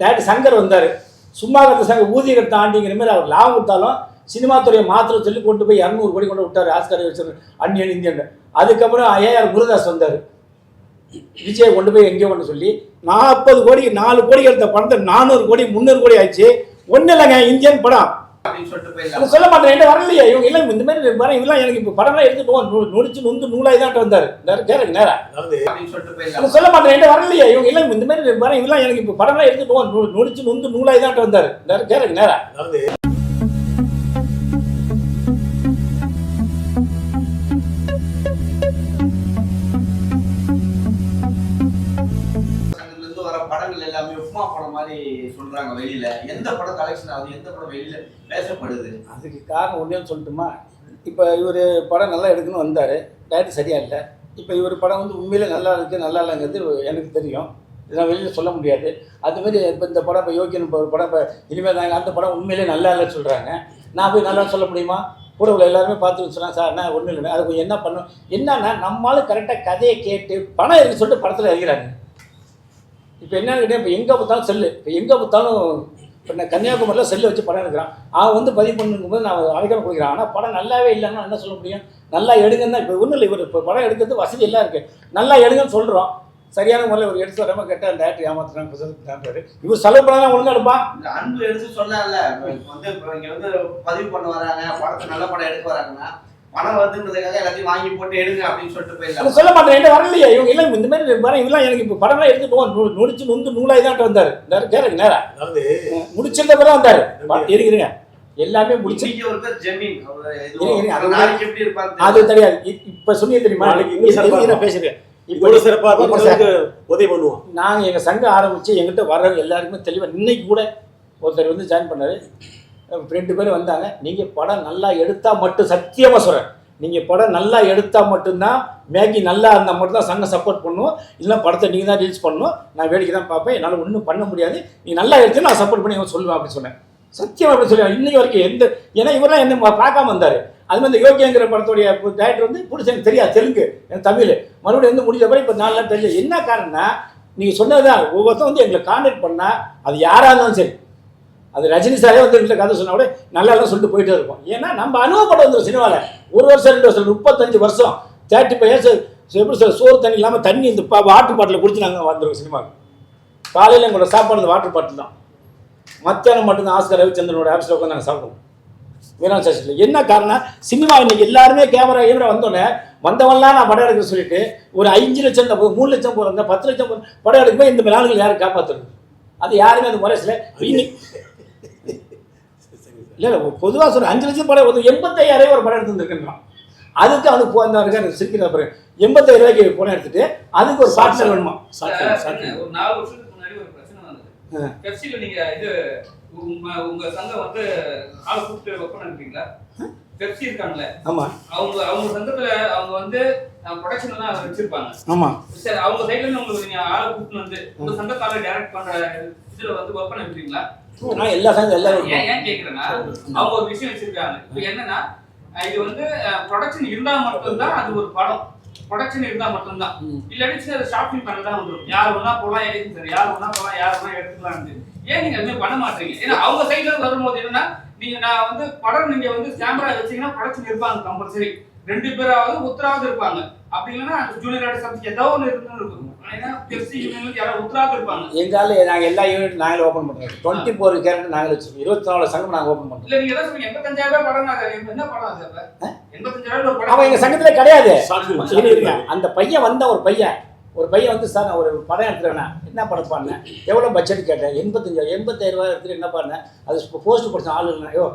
Director Shankar வந்தார். சும்மா கத்த சங்கர் ஊதிய கட்ட ஆண்டிங்கிற மாதிரி அவர் லாபம் கொடுத்தாலும் சினிமா துறையை மாத்திரம் சொல்லி கொண்டு போய் இரநூறு கோடி கொண்டு விட்டார். ஆஸ்கர் வச்சு அந்நியன் இந்தியன். அதுக்கப்புறம் ஏஆர் குருதாஸ் வந்தார். விஜயை கொண்டு போய் எங்கேயோ கொண்டு சொல்லி நாற்பது கோடிக்கு நாலு கோடி எடுத்த பணத்தை நானூறு கோடி முந்நூறு கோடி ஆயிடுச்சு ஒன்றும் இல்லைங்க இந்தியன் படம். சொல்ல மாட்டேன் என்கிட்ட வரலையே. இவங்க எல்லாம் இந்த மாதிரி வர எனக்கு இப்போ படம்லாம் எடுத்து போவோம் நொடிச்சு நொந்து நூலாய் தான் வந்தார் நேரம் கேளுங்க நேரம் அப்படின்னு சொல்லிட்டு அதை போயிடலாம் சொல்ல மாட்டேன் என்கிட்ட வரலையே. இவங்க எல்லாம் இந்த மாதிரி வர எனக்கு இப்போ படம்லாம் எடுத்து போவோம் நொடிச்சு நொந்து நூலாய் தான் வந்தார் நேரம் கேளுங்க நேரம் அனுப்புறாங்க வெளியில. எந்த படம் கலெக்ஷன் ஆகுது எந்த படம் வெளியில பேசப்படுது? அதுக்கு காரணம் ஒன்றே சொல்லட்டுமா? இப்போ இவர் படம் நல்லா எடுக்கணும்னு வந்தார். டேரக்டர் சரியா இல்லை. இப்போ இவர் படம் வந்து உண்மையிலே நல்லா இருக்கு நல்லா இல்லைங்கிறது எனக்கு தெரியும். இதெல்லாம் வெளியில் சொல்ல முடியாது. அதுமாரி இப்போ இந்த படம் இப்போ யோகியன் இப்போ ஒரு படம் இப்போ இனிமேல் நாங்கள் அந்த படம் உண்மையிலே நல்லா இல்லைன்னு சொல்கிறாங்க நான் போய் நல்லா சொல்ல முடியுமா? கூட உள்ள எல்லாருமே பார்த்து சொன்னாங்க சார் நான் ஒன்றும் இல்லை அது என்ன பண்ணும் என்னன்னா நம்மளால கரெக்டாக கதையை கேட்டு பணம் இருக்கு சொல்லிட்டு படத்தில் இறங்கிறாங்க இப்போ என்னன்னு கேட்டால் இப்போ எங்கே பார்த்தாலும் செல்லு. இப்போ எங்கே பார்த்தாலும் இப்போ நான் கன்னியாகுமரியில் செல்லு வச்சு படம் எடுக்கிறான். அவன் வந்து பதிவு பண்ணும்போது நான் அழைக்காம கொடுக்குறான். ஆனால் படம் நல்லாவே இல்லைன்னா என்ன சொல்ல முடியும்? நல்லா எடுங்கன்னு தான் இப்போ ஒன்றும் இல்லை இவர் இப்போ படம் எடுக்கிறது வசதி எல்லாம் இருக்குது நல்லா எடுங்கன்னு சொல்கிறோம் சரியான முறையில் ஒரு எடுத்து வராமல் கேட்டால் டேரக்டர் ஏமாத்துறாங்க இவர் செலவு பண்ணலாம் ஒழுங்கா எடுப்பான் அன்பு எடுத்து சொல்லல வந்து இங்கே வந்து பதிவு பண்ண வராங்க படத்தை நல்ல படம் எடுக்க வராங்கன்னா பணம் வருதுன்றதுக்காக எல்லாத்தையும் வாங்கி போட்டு எடுங்க அப்படின்னு சொல்லிட்டு போயிடலாம். சொல்ல மாட்டேன் என்கிட்ட வரலையே. இவங்க எல்லாம் இந்த மாதிரி வர இவங்கெல்லாம் எனக்கு இப்போ படம்லாம் எடுத்து போவோம். நொ- நொடிச்சு நொந்து நூலாய் தான் வந்தார் நேரம் நேரம் அதாவது முடிச்சிருந்த பிறகு வந்தார் இருங்க எல்லாமே முடிச்சு ஒரு பேர் ஜெமீன் எப்படி இருப்பாரு அது தெரியாது. இப்ப சொன்னீங்க தெரியுமா? நான் இப்போ இவ்வளவு சிறப்பா இப்ப இருக்கும். சார், உதவி பண்ணுவோம். நாங்க எங்க சங்கம் ஆரம்பிச்சு எங்கிட்ட வர்றவங்க எல்லாருக்குமே தெளிவா இன்னைக்கு கூட ஒருத்தர் வந்து ஜாயின் பண்ணாரு. ரெண்டு பேரும் வந்தாங்க. நீங்கள் படம் நல்லா எடுத்தால் மட்டும் சத்தியமாக சொல்கிறேன் நீங்கள் படம் நல்லா எடுத்தால் மட்டும்தான் மேகி நல்லா இருந்தால் மட்டும்தான் சங்கம் சப்போர்ட் பண்ணுவோம். இல்லைன்னா படத்தை நீங்கள் தான் ரீல்ஸ் பண்ணணும். நான் வேடிக்கை தான் பார்ப்பேன். என்னால் ஒன்றும் பண்ண முடியாது. நீ நல்லா எடுத்து நான் சப்போர்ட் பண்ணி இவன் சொல்லுவேன் அப்படின்னு சொன்னேன். சத்தியம் அப்படி சொல்லுவேன் இன்னைக்கு வரைக்கும் எந்த ஏன்னா இவரெல்லாம் என்ன பார்க்காம வந்தார். அது மாதிரி இந்த யோகியங்கிற படத்துடைய டேரக்டர் வந்து பிடிச்ச தெரியாது தெலுங்கு எனக்கு தமிழ். மறுபடியும் வந்து முடிஞ்ச பிறகு இப்போ நாள் தெரியல. என்ன காரணம்னா நீங்கள் சொன்னதுதான் ஒவ்வொருத்தரும் வந்து எங்களை கான்டாக்ட் பண்ணால் அது யாராக இருந்தாலும் சரி. அது ரஜினி சாரே வந்து வீட்டில் கதை சொன்னா கூட நல்லா தான் சொல்லிட்டு போயிட்டே இருப்போம். ஏன்னா நம்ம அனுபவப்பட வந்துடும் சினிமாவில் ஒரு வருஷம் ரெண்டு வருஷம் முப்பத்தஞ்சு வருஷம் தேர்ட்டி ஃபைவ் இயர்ஸ் எப்படி சார் சோறு தண்ணி இல்லாமல் தண்ணி இந்த வாட்டர் பாட்டில் குடிச்சு நாங்கள் வந்துடுவோம் சினிமாவுக்கு. காலையில் எங்களோட சாப்பாடு இந்த வாட்டர் பாட்டில் தான். மத்தியானம் மட்டும்தான் ஆஸ்கர் ரவிச்சந்திரனோட ஆப்ஸில் உட்காந்து நாங்கள் சாப்பிடுவோம். வீரான் ஸ்டேஷனில் என்ன காரணம் சினிமா இன்னைக்கு எல்லாருமே கேமரா கேமரா வந்தோடனே வந்தவன்லாம் நான் படம் எடுக்க சொல்லிட்டு ஒரு அஞ்சு லட்சம் தான் மூணு லட்சம் போகிறேன் பத்து லட்சம் படம் எடுக்கும்போது இந்த நாளுகள் யாரும் காப்பாற்றுறது அது யாருமே அந்த முறைசில் இன்னைக்கு இல்லை இல்லை பொதுவாக சொல்கிறேன் அஞ்சு லட்சம் படம் ஒரு எண்பத்தையாயிரம் ஒரு படம் எடுத்துருந்துருக்கேன் அதுக்கு அவனுக்கு போந்தா இருக்காரு சிரிக்கிற அப்புறம் எண்பத்தாயிரம் ரூபாய்க்கு பணம் எடுத்துட்டு அதுக்கு ஒரு பார்ட்னர் வேணுமா? ஒரு நாலு வருஷத்துக்கு முன்னாடி ஒரு பிரச்சனை வந்தது. பெப்சில நீங்க இது உங்க உங்க சங்கம் வந்து ஆளை கூப்பிட்டு ஒப்பன் பெப்சி இருக்காங்கல்ல. ஆமாம் அவங்க அவங்க சங்கத்துல அவங்க வந்து ப்ரொடக்ஷன் எல்லாம் வச்சிருப்பாங்க. ஆமாம் சரி அவங்க சைடுல இருந்து உங்களுக்கு நீங்க ஆளை கூப்பிட்டு வந்து உங்க சங்கத்தால டைரக்ட் பண்ற இதுல வந்து ஒப்பன் அனுப்புறீங்களா நான் எல்லா சங்கம் எல்லாரும் ஏன் கேக்குறேன்னா அவங்க ஒரு விஷயம் வச்சிருக்காங்க. இப்போ என்னன்னா இது வந்து ப்ரொடக்ஷன் இருந்தா மட்டும்தான் அது ஒரு படம். ப்ரொடக்ஷன் இருந்தா மட்டும்தான். இல்லாட்டி சரி ஷாப்பிங் பண்ண தான் வந்துடும் யார் வேணா எதுக்கும் சரி யார் வேணா போலாம் யார் வேணா எடுத்துக்கலாம்னு. ஏன் நீங்க அதுமாதிரி பண்ண மாட்டீங்க? ஏன்னா அவங்க சைடுல வரும்போது என்னன்னா நீங்க நான் வந்து படம் நீங்க வந்து கேமரா வச்சீங்கன்னா ப்ரொடக்ஷன் இருப்பாங்க கம்பல்சரி ரெண்டு பேராவது உத்தராவது இருப்பாங்க. அப்படி இல்லைன்னா ஜூனியர் ஆர்டிஸ்ட் ஏதோ ஒன்று இருக்குன்னு இருக்கும். எங்கால நாங்கள் எல்லா யூனிட் நாங்களே ஓப்பன் பண்ணுறோம் டுவெண்ட்டி ஃபோர் கேரக்டர் நாங்களே வச்சிருக்கோம். இருபத்தி நாலு சங்கம் நாங்கள் ஓப்பன் பண்ணுறோம் இல்ல நீங்க ஏதாவது சொன்னீங்க எண்பத்தஞ்சாயிரம் படம் என்ன படம் எண்பத்தஞ்சாயிரம் அவன் எங்கள் சங்கத்தில் கிடையாது. அந்த பையன் வந்த ஒரு பையன். ஒரு பையன் வந்து சார் நான் ஒரு படம் எடுத்துறேண்ணா என்ன படம் பண்ணேன் எவ்வளோ பட்ஜெட் கேட்டேன். எண்பத்தஞ்சு எண்பத்தாயிரரூவா எடுத்துகிட்டு என்ன பண்ணேன்? அது போஸ்ட் படித்த ஆள் இல்லை ஐயோ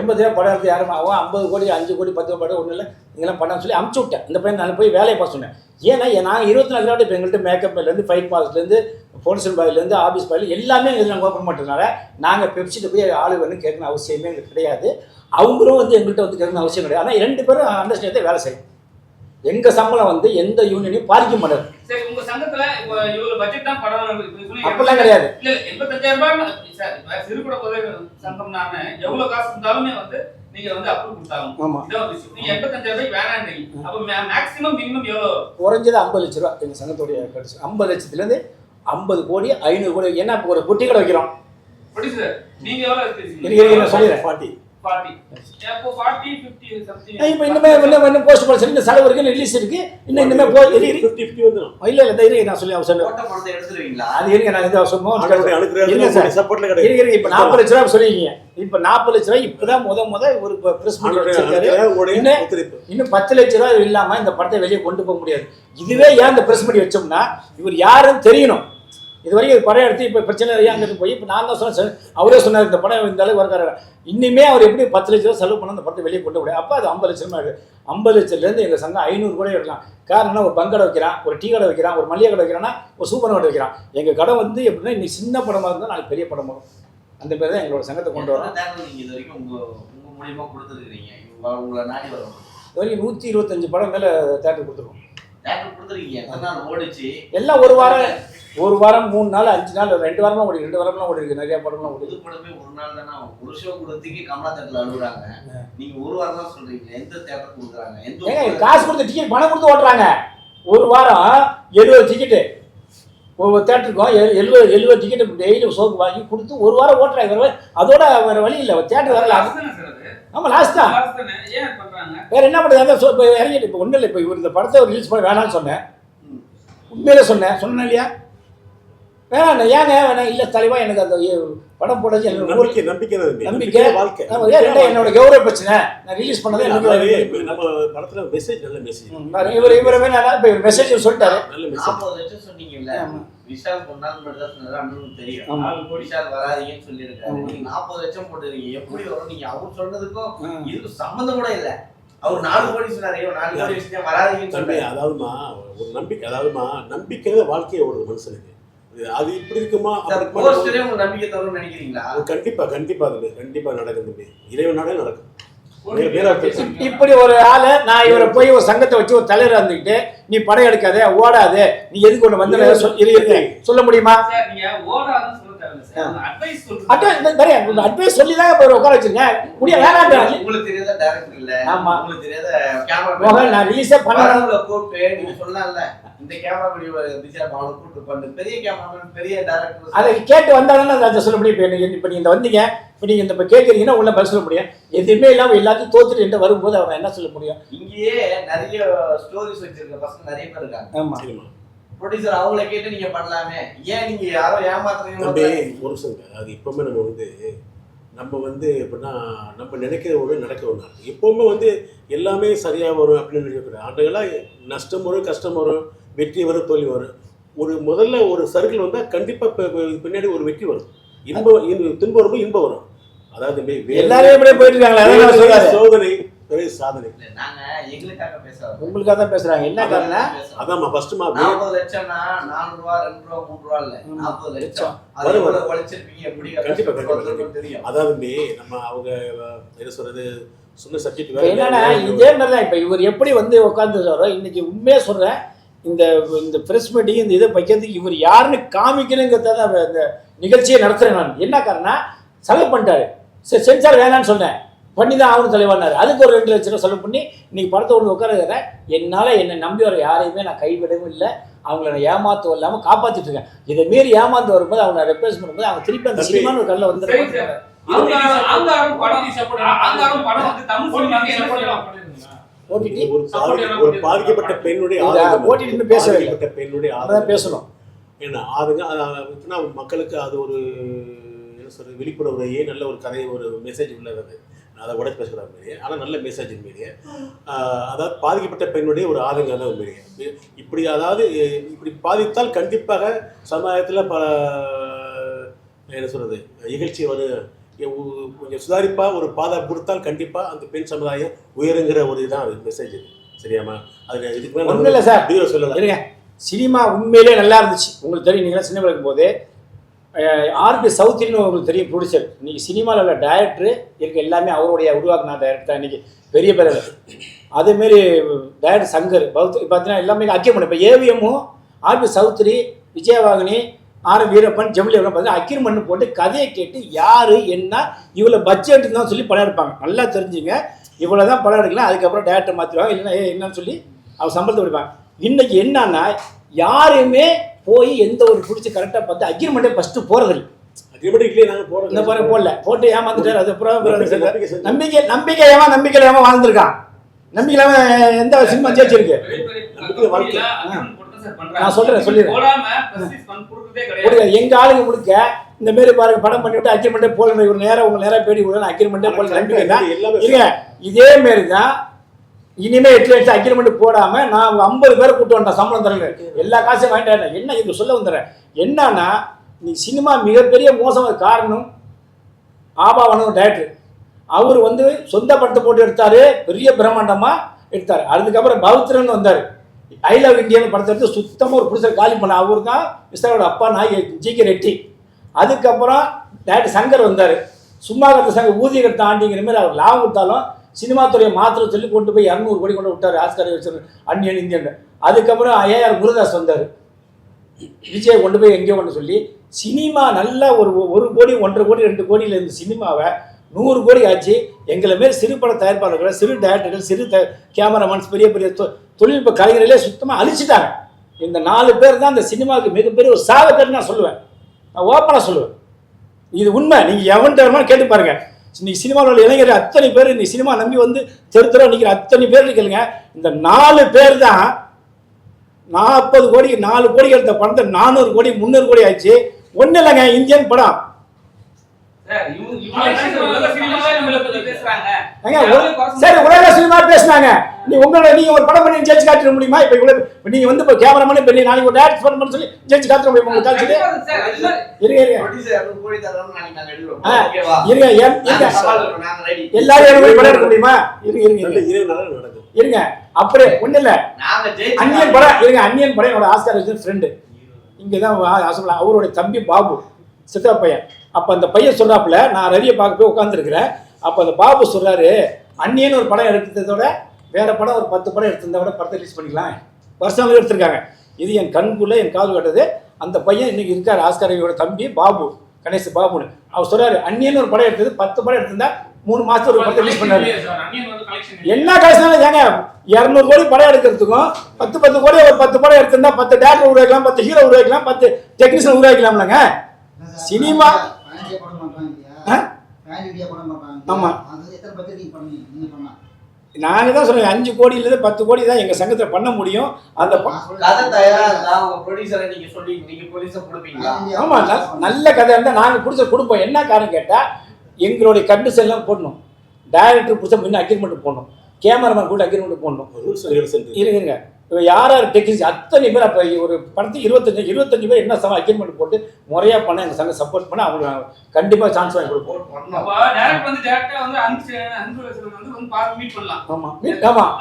எண்பதாயிரம் படம் எடுத்து யாரும் அவன் ஐம்பது கோடி அஞ்சு கோடி பத்து படம் ஒன்றும் இல்லை. நீங்களாம் பண்ண சொல்லி அமுச்சு விட்டேன். இந்த பையன் நான் போய் வேலையை பார்த்து சொன்னேன். ஏன்னா நான் இருபத்தி நாலு நாள் இப்போ எங்கள்கிட்ட மேக்கப்லேருந்து ஃபைட் பாஸ்லேருந்து ஃபோன்சன் பாயிலேருந்து ஆஃபீஸ் பாயில் எல்லாமே எங்களுக்கு நாங்கள் ஓப்பன் பண்ணுறதுனால நாங்கள் பெப்சிட்டு போய் ஆளு வேணும் கேட்கணும் அவசியமே எங்களுக்கு கிடையாது. அவங்களும் வந்து எங்கள்கிட்ட வந்து கேட்கணும் அவசியம் கிடையாது. ஆனால் ரெண்டு பேரும் அண்டர்ஸ்டாண்டே வேலை செய்யும் எங்கள் சம்பளம் வந்து எந்த யூனியனையும் பாதிக்க மாட்டாது சரி உங்க சங்கத்துல இப்போ இவ்வளவு பட்ஜெட் தான் படம். அப்படிலாம் கிடையாது. இல்ல எண்பத்தஞ்சாயிரம் ரூபாய் சார் இப்ப சிறுகுட உதவி சங்கம் நானே. எவ்வளவு காசு இருந்தாலுமே வந்து நீங்க வந்து அப்ரூவ் ஒரு விஷயம். நீங்க எண்பத்தஞ்சாயிரம் ரூபாய் வேணான்றீங்க அப்ப மேக்ஸிமம் மினிமம் எவ்வளவு குறைஞ்சது ஐம்பது லட்ச ரூபா எங்கள் சங்கத்துடைய ஐம்பது லட்சத்துலேருந்து ஐம்பது கோடி ஐநூறு கோடி. என்ன இப்போ ஒரு பொட்டி கடை வைக்கிறோம். நீங்க எவ்வளவு சொல்லிடுறேன். பாட்டி இப்போ இன்னுமே இன்னும் இன்னும் போஸ்ட் பண்ண இந்த செலவு இருக்கு ரிலீஸ் இருக்கு. இன்னும் இன்னுமே போய். ஃபிஃப்டி ஃபிஃப்டி வந்துடும் இல்ல இல்ல இந்த நான் சொல்லி பணத்தை எடுத்துருவீங்களா? அது இருங்க நான் சப்போர்ட்ல கிடையாது. இருக்கு இப்போ நாற்பது லட்ச ரூபா சொல்லிருக்கீங்க இப்போ நாற்பது லட்ச ரூபாய் இப்பதான் முத முத ஒரு பிரஸ் உங்களுடைய இன்னும் பத்து லட்ச ரூபாய் இல்லாம இந்த படத்தை வெளியே கொண்டு போக முடியாது. இதுவே ஏன் இந்த பிரஸ் பண்ணி வச்சோம்னா இவர் யாருன்னு தெரியணும். இது வரைக்கும் படம் எடுத்து இப்போ பிரச்சனை நிறைய அங்கிட்டு போய் இப்போ நான் தான் சொன்னேன் அவரே சொன்னார் இந்த படம் இந்த அளவுக்கு வரக்கார இன்னுமே அவர் எப்படி பத்து லட்ச ரூபா செலவு பண்ண அந்த படத்தை வெளியே கொண்டு முடியாது அப்போ அது ஐம்பது லட்சமா இருக்கு ஐம்பது லட்சத்துலேருந்து எங்கள் சங்கம் ஐநூறு கூட எடுக்கலாம். காரணம்னா ஒரு பங்கடை வைக்கிறான் ஒரு டீ கடை வைக்கிறான் ஒரு மளிகை கடை வைக்கிறான்னா ஒரு சூப்பர் கடை வைக்கிறான். எங்கள் கடை வந்து எப்படின்னா இன்னைக்கு சின்ன படமாக இருந்தால் நாளைக்கு பெரிய படம் வரும். அந்த பேர் தான் எங்களோட சங்கத்தை கொண்டு வரோம். இது வரைக்கும் உங்க உங்க மூலியமா கொடுத்துருக்கீங்க உங்களை நாடி வரும் இது வரைக்கும் நூற்றி இருபத்தஞ்சு படம் மேலே தேட்டர் கொடுத்துருவோம் தேட்டர் கொடுத்துருக்கீங்க. ஓடிச்சு? எல்லாம் ஒரு வாரம். ஒரு வாரம் மூணு நாள் அஞ்சு நாள் ரெண்டு வாரம்லாம் ஓடி ரெண்டு வாரம்லாம் ஓடி இருக்கு நிறைய படம்லாம் ஓடி புது படமே ஒரு நாள் தானே ஒரு ஷோ கொடுத்துக்கு கமலா தேட்டர்ல அழுகுறாங்க. நீங்க ஒரு வாரம் தான் சொல்றீங்க எந்த தேட்டர் கொடுக்குறாங்க எந்த ஒரு- காசு கொடுத்து டிக்கெட் பணம் கொடுத்து ஓட்டுறாங்க. ஒரு வாரம் எழுபது டிக்கெட்டு ஒவ்வொரு தேட்டருக்கும் எழு- எழுபது எழுபது டிக்கெட்டு டெய்லி ஷோக்கு வாங்கி கொடுத்து ஒரு வாரம் ஓட்டுறாங்க. வேற அதோட வேற வழி இல்லை தேட்டர் வரல ஆமாம் லாஸ்ட் தான் லாஸ்ட் தானே. ஏன் பண்றாங்க? வேற என்ன பண்ணுறது அதான் இப்போ இறங்கிட்டு இப்போ ஒன்றும் இல்லை இப்போ இவர் இந்த படத்தை ரிலீஸ் பண்ண வேணாம்னு சொன்னேன். உண்மையிலே சொன்னேன். சொன்னேன் இல்லையா? வேணாம் ஏங்க வேணாம்? இல்லை தலைவா எனக்கு அந்த படம் போடுறது எனக்கு ஊருக்கு நம்பிக்கை நம்பிக்கை வாழ்க்கை. என்னோட கௌரவ பிரச்சனை? நான் ரிலீஸ் பண்ணதே எனக்கு இப்ப நம்ம படத்துல மெசேஜ் நல்ல மெசேஜ் இவர் இவர் வேணா இப்போ இவர் மெசேஜ் சொல்லிட்டாரு. நல்ல மெசேஜ் நாற்பது லட்சம் சொன்னீங்கல்ல. விஷால் கொண்டாந்து மட்டும் தான் சொன்னது அண்ணனுக்கு தெரியும். ஆமா. விஷால் வராதீங்கன்னு சொல்லியிருக்காரு. நீங்க நாற்பது லட்சம் போட்டுருக்கீங்க எப்படி வரும்? நீங்க அவர் சொன்னதுக்கும் ம். இதுக்கும் சம்மந்தம் கூட இல்ல. அவர் நாலு கோடி சொன்னாரு. ஐயோ நாலு கோடி விஷயம் வராதீங்கன்னு சொன்னாரு. அதாவதுமா ஒரு நம்பிக்கை அதாவதுமா நம்பிக்கை வாழ்க்கையை ஒரு மனுஷனுக்கு. அது இப்படி இருக்குமா? நம்பிக்கை தரும்னு நினைக்கிறீங்களா? அது கண்டிப்பா கண்டிப்பா தம்பி கண்டிப்பா நடக்கும் தம்பி. இறைவனாலே நடக்கும். இப்படி ஒரு ஆளை நான் இவரை போய் ஒரு சங்கத்தை வச்சு ஒரு தலைவர் இருந்துக்கிட்டு நீ படம் எடுக்காத ஓடாத நீ எதுக்கு ஒன்று வந்து. சொல்ல முடியுமா? அட்வைஸ் சொல்லி தான் இப்போ உட்கார வச்சிருக்கேன் முடிய வேணான்றாங்க உங்களுக்கு தெரியாத டைரக்டர் இல்ல. ஆமா. உங்களுக்கு தெரியாத கேமரா நான் ரிலீஸே பண்ண படங்களை கூப்பிட்டு நீங்க சொல்லலாம்ல இந்த கேமரா வீடியோ திசா அவனை கூப்பிட்டு பண்ணு. பெரிய கேமராமேன் பெரிய டேரக்டர் அதை கேட்டு வந்தாலும் அதை சொல்ல முடியும். இப்போ இப்போ நீங்கள் இந்த வந்தீங்க. இப்போ நீங்கள் இந்த இப்போ கேட்குறீங்கன்னா உள்ள பதில் சொல்ல முடியும். எதுவுமே இல்லாமல் எல்லாத்தையும் தோத்துட்டு வரும்போது அவன் என்ன சொல்ல முடியும்? இங்கேயே நிறைய ஸ்டோரிஸ் வச்சிருக்க பசங்க நிறைய பேர் இருக்காங்க. ஆமாம் ப்ரொடியூசர் அவங்கள கேட்டு நீங்க பண்ணலாமே. ஏன் நீங்க யாரோ ஏமாத்துறீங்க ஒரு நிமிஷம் அது எப்பவுமே நம்ம வந்து நம்ம வந்து எப்படின்னா நம்ம நினைக்கிற ஒன்று நடக்க ஒன்று எப்பவுமே வந்து எல்லாமே சரியாக வரும் அப்படின்னு நினைக்கக்கூடாது ஆண்டுகளாக நஷ்டம் வரும் கஷ்டம் வரும் வெற்றி வரும் தோல்வி வரும். ஒரு முதல்ல ஒரு சர்க்கிள் வந்தால் கண்டிப்பாக பின்னாடி ஒரு வெற்றி வரும். இன்பம் இன்ப- துன்பம் வரும்போது இன்பம் வரும். அதாவது மே- வேதனை, எல்லாரும் இப்படியே போயிட்டு இருக்காங்களே சோதனை. பெரிய சாதனை. நாங்க எங்களுக்காக பேசுறோம் உங்களுக்காக தான் பேசுறாங்க. என்ன காரணம்? அதாம்மா ஃபர்ஸ்ட்மா நாற்பது லட்சம்னா நாலு ரூபா ரெண்டு ரூபா மூணு ரூபா இல்ல. நாற்பது லட்சம். அது எவ்வளவு உழைச்சிருப்பீங்க கண்டிப்பா, கண்டிப்பா, தெரியும். அதாவது நம்ம அவங்க என்ன சொல்றது சொன்ன சப்ஜெக்ட் என்னன்னா இதே மாதிரி தான் இப்போ இவர் எப்படி வந்து உட்காந்துருக்காரோ இன்னைக்கு உண்மையாக சொல்கிறேன் இந்த இந்த ப்ரெஸ் மீட்டிங் இந்த இதை வைக்கிறதுக்கு இவர் யாருன்னு காமிக்கணுங்கிறத தான் இந்த நிகழ்ச்சியை நடத்துகிறேன் நான். என்ன காரணம் செலவு பண்ணிட்டாரு. சரி சென்சார் வேணான்னு சொன்னேன். பண்ணி தான் ஆகணும் தலைவானார் அதுக்கு ஒரு ரெண்டு லட்ச ரூபா செலவு பண்ணி இன்னைக்கு படத்தை ஒன்று உட்கார என்னால் என்னை நம்பி வர யாரையுமே நான் கைவிடவும் இல்லை. அவங்கள நான் ஏமாத்தவும் இல்லாமல் காப்பாற்றிட்டு இருக்கேன். இதை மீறி ஏமாந்து வரும்போது அவங்க ரெப்ரேஸ் பண்ணும்போது அவங்க திருப்பி அந்த சினிமான்னு ஒரு கல்ல சரி வந்து சார். ஆங்காரம் ஆங்காரம் படம் ஆங்காரம் படம் வந்து தமிழ் சினிமாக்கு என்ன செய்யலாம் ஓட்டிட்டு ஒரு பாதி- ஒரு பாதிக்கப்பட்ட பெண்ணுடைய ஓட்டிட்டு. பாதிக்கப்பட்ட பெண்ணுடைய அதான் பேசணும். ஏன்னா அதுங்க மக்களுக்கு அது ஒரு என்ன சொல்றது விழிப்புணர்வையே நல்ல ஒரு கதை ஒரு மெசேஜ் உள்ளது அது உடச்சு பேசுகிற மாதிரி ஆனால் நல்ல மெசேஜ் ஆஹ் அதாவது பாதிக்கப்பட்ட பெண்ணுடைய ஒரு ஆதங்கம் தான் உண்மையிலேயே இப்படி அதாவது இப்படி பாதித்தால் கண்டிப்பாக சமுதாயத்தில் பல என்ன ஒரு எ- உ- கொஞ்சம் சுதாரிப்பா ஒரு பாதை கொடுத்தால் கண்டிப்பாக அந்த பெண் சமுதாயம் உயருங்கிற ஒரு இதுதான் அது மெசேஜ் சரியாமா அது இதுக்கு ஒண்ணும் இல்ல சார். சொல்லலாம் இருங்க. சினிமா உண்மையிலே நல்லா இருந்துச்சு. உங்களுக்கு தெரியும் நீங்களாம் சினிமா இருக்கும்போது ஆர்பி சவுத்ரின்னு உங்களுக்கு தெரியும் ப்ரொடியூசர் இன்னைக்கு சினிமாவில் உள்ள டைரக்டரு இருக்க எல்லாமே அவருடைய உருவாக்குன டைரக்டர் தான் இன்னைக்கு பெரிய பெரிய அதேமாரி டைரக்டர் சங்கர் பௌத் பார்த்தீங்கன்னா எல்லாமே அக்கியமன் இப்போ ஏவிஎம்மும் R B Choudary Vijayavahini R Veerappan ஜெமிலி பார்த்தீங்கன்னா அக்கிரமன் போட்டு கதையை கேட்டு யார் என்ன இவ்வளோ பட்ஜெட் தான் சொல்லி படம் எடுப்பாங்க. நல்லா தெரிஞ்சுங்க. இவ்வளோ தான் படம் எடுக்கலாம் அதுக்கப்புறம் டேரக்டர் மாற்றிடுவாங்க இல்லைன்னா ஏ என்னன்னு சொல்லி அவர் சம்பளத்தை கொடுப்பாங்க. இன்னைக்கு என்னன்னா யாருமே போய் எந்த ஒரு பிடிச்சி கரெக்டாக பார்த்து அக்ரிமெண்ட்டே ஃபஸ்ட்டு போகிறதில்ல அக்ரிமெண்ட் இல்லையே நாங்கள் போகிறோம் இந்த பாரு போடல. போட்டு ஏமாந்துட்டாரு அது அப்புறம் நம்பிக்கை நம்பிக்கை ஏமா நம்பிக்கை இல்லாம வாழ்ந்துருக்கான். நம்பிக்கை இல்லாம எந்த சினிமா ஜெயிச்சிருக்கு. நான் சொல்றேன், சொல்லிடுறேன். எங்க ஆளுங்க முழுக்க இந்த மாரி பாருங்க படம் பண்ணிவிட்டு அக்ரிமெண்ட்டே போடல இவர் நேரா உங்க நேரா பேடி விடணும் அக்ரிமெண்ட்டே போடல நம்பிக்கை இதே மாரி தான் இனிமே எட்டு லட்சம் அக்ரிமெண்ட் போடாம நான் ஐம்பது பேர் கூட்டு வந்தேன் சம்பளம் தரல எல்லா காசையும் வாங்கிட்டு வரேன். என்ன இது? சொல்ல வந்துடுறேன். என்னன்னா நீ சினிமா மிகப்பெரிய மோசமான காரணம் ஆபாவனும் டேரக்டர் அவர் வந்து சொந்த படத்தை போட்டு எடுத்தாரு பெரிய பிரம்மாண்டமா எடுத்தார். அதுக்கப்புறம் பௌத்திரன் வந்தார். ஐ லவ் இந்தியான்னு படத்தை எடுத்து சுத்தமாக ஒரு புதுசாக காலி பண்ண அவர் தான் மிஸ்டரோட அப்பா நாய் ஜி கே ரெட்டி அதுக்கப்புறம் டேரக்டர் சங்கர் வந்தார். சும்மா கத்த சங்கர் ஊதியம் தாண்டிங்கிற மாதிரி அவர் லாபம் கொடுத்தாலும் சினிமா துறையை மாத்திர சொல்லி கொண்டு போய் இரநூறு கோடி கொண்டு விட்டார் ஆஸ்கர் வச்சு அந்நியன் இந்தியன் அதுக்கப்புறம் ஏஆர் முருகதாஸ் வந்தார். விஜயை கொண்டு போய் எங்கேயோ ஒன்று சொல்லி சினிமா நல்லா ஒரு ஒரு கோடி ஒன்றரை கோடி ரெண்டு கோடியில் இருந்த சினிமாவை நூறு கோடி ஆச்சு. எங்களை மாரி சிறு பட தயாரிப்பாளர்கள் சிறு டேரக்டர்கள் சிறு த கேமராமேன்ஸ் பெரிய பெரிய தொ- தொழில்நுட்ப கலைஞர்களே சுத்தமாக அழிச்சிட்டாங்க. இந்த நாலு பேர் தான் இந்த சினிமாவுக்கு மிகப்பெரிய ஒரு சாவக்கன்னு நான் சொல்லுவேன். நான் ஓப்பனாக சொல்லுவேன். இது உண்மை. நீங்கள் எவன் வேணுமாலும் கேட்டு பாருங்கள் இன்னைக்கு சினிமாவில் உள்ள இளைஞர் அத்தனை பேர் இன்னைக்கு சினிமா நம்பி வந்து தெரு தெருவா நிற்கிற அத்தனை பேர் கேளுங்க இந்த நாலு பேர் தான் நாற்பது கோடி நாலு கோடி எடுத்த பணத்தை நானூறு கோடி முந்நூறு கோடி ஆயிடுச்சு. ஒன்றும் இல்லைங்க இந்தியன் படம். சார், உலக சினிமா பேசுனாங்க. நீ உங்களோட நீங்க ஒரு படம் பண்ணி ஜெயிச்சு காட்டிட முடியுமா? இப்போ இவ்வளவு நீங்க வந்து இப்போ கேமராமேன் இப்போ நீ நாளைக்கு ஒரு டேரக்ட் பண்ண சொல்லி ஜெயிச்சு காட்டுற முடியுமா உங்களுக்கு காட்சி இருங்க இருங்க. எல்லாரும் படம் எடுக்க முடியுமா? இருங்க இருங்க அப்படியே ஒன்றும் இல்லை. அந்நியன் படம் இருங்க அந்நியன் படம் என்னோட ஆஸ்கார் ஃப்ரெண்டு இங்கே தான் ஆசைப்படலாம் அவருடைய தம்பி பாபு சித்தா பையன். அப்போ அந்த பையன் சொல்கிறாப்புல நான் ரவியை பார்க்க போய் உட்காந்துருக்கிறேன் அப்போ அந்த பாபு சொல்கிறாரு அந்நியன் ஒரு படம் எடுத்ததோட வேற படம் ஒரு பத்து படம் எடுத்திருந்தா கூட படத்தை ரிலீஸ் பண்ணிக்கலாம். வருஷம் எடுத்திருக்காங்க. இது என் கண்குள்ள என் காது கட்டது. அந்த பையன் இன்னைக்கு இருக்கார் ஆஸ்கார் ரவியோட தம்பி பாபு கணேஷ் பாபுன்னு. அவர் சொல்றாரு அந்நியன் ஒரு படம் எடுத்தது பத்து படம் எடுத்திருந்தா மூணு மாசத்துல ஒரு படத்தை ரிலீஸ் பண்ணாரு. என்ன காசுனாலும் ஏங்க? இரநூறு கோடி படம் எடுக்கிறதுக்கும் பத்து பத்து கோடி ஒரு பத்து படம் எடுத்திருந்தா பத்து டேரக்டர் உருவாக்கலாம் பத்து ஹீரோ உருவாக்கலாம் பத்து டெக்னீஷியன் உருவாக்கலாம்லங்க சினிமா ஃபேன்ஸே போட மாட்டாங்க ஆ? இல்லையா ஃபேன் வீடியோ போட மாட்டாங்க ஆமா. அது எத்தனை பட்ஜெட் நீங்க பண்ணீங்க? நீங்க பண்ணா. நாங்கள் தான் சொல்றோம் அஞ்சு கோடியிலேருந்து பத்து கோடி தான் எங்கள் சங்கத்தில் பண்ண முடியும். அந்த ப- நான் சொல்றேன். கதை தயாரா இருந்தா உங்க ப்ரொடியூசரை நீங்க சொல்லி நீங்க போலீஸை கொடுப்பீங்களா? ஃபேன் வீடியோ ஆமா நல்- நல்ல கதை இருந்தால் நாங்கள் பிடிச்ச கொடுப்போம். என்ன காரணம் கேட்டால் எங்களுடைய கண்டிஷன் எல்லாம் போடணும். டைரக்டர் பிடிச்ச முன்ன அக்ரிமெண்ட் போடணும். கேமராமேன் கூட அக்ரிமெண்ட் போடணும். இருங்க. இப்போ யார் யார் டெக்னீஷியன் அத்தனை பேர் அப்போ ஒரு படத்துக்கு இருபத்தஞ்சு இருபத்தஞ்சு பேர் என்ன சம அக்ரிமெண்ட் போட்டு முறையாக பண்ண எங்கள் சங்கம் சப்போர்ட் பண்ண அவங்களுக்கு கண்டிப்பாக சான்ஸ் வாங்கி கொடுப்போம். ஆமாம் ஆமாம்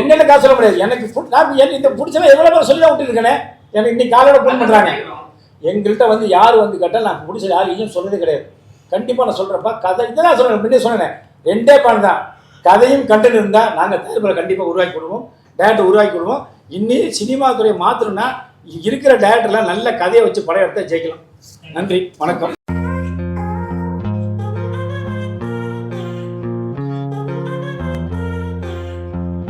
என்னென்ன காசு சொல்ல முடியாது. எனக்கு ஃபுட் நான் இந்த பிடிச்சல எவ்வளோ பேர் சொல்லி தான் விட்டுருக்கேனே எனக்கு இன்னைக்கு காலையில் ஃபோன் பண்ணுறாங்க எங்கள்கிட்ட வந்து யார் வந்து கேட்டால் நான் பிடிச்ச யார் இல்லைன்னு சொன்னதே கிடையாது. கண்டிப்பாக நான் சொல்கிறப்ப கதை இதை நான் சொல்கிறேன் முன்னே சொன்னேன். ரெண்டே பாடம் தான். கதையும் கண்டென்ட் இருந்தால் நாங்கள் தயாரிப்பில் கண்டிப்பாக உருவாக்கி கொடுவோம் டேரக்டர் உருவாக்கி கொடுவோம் இன்னி சினிமா துறையை மாற்றணும்னா இருக்கிற டேரக்டர்லாம் நல்ல கதையை வச்சு படம் எடுத்தால் ஜெயிக்கலாம். நன்றி. வணக்கம்.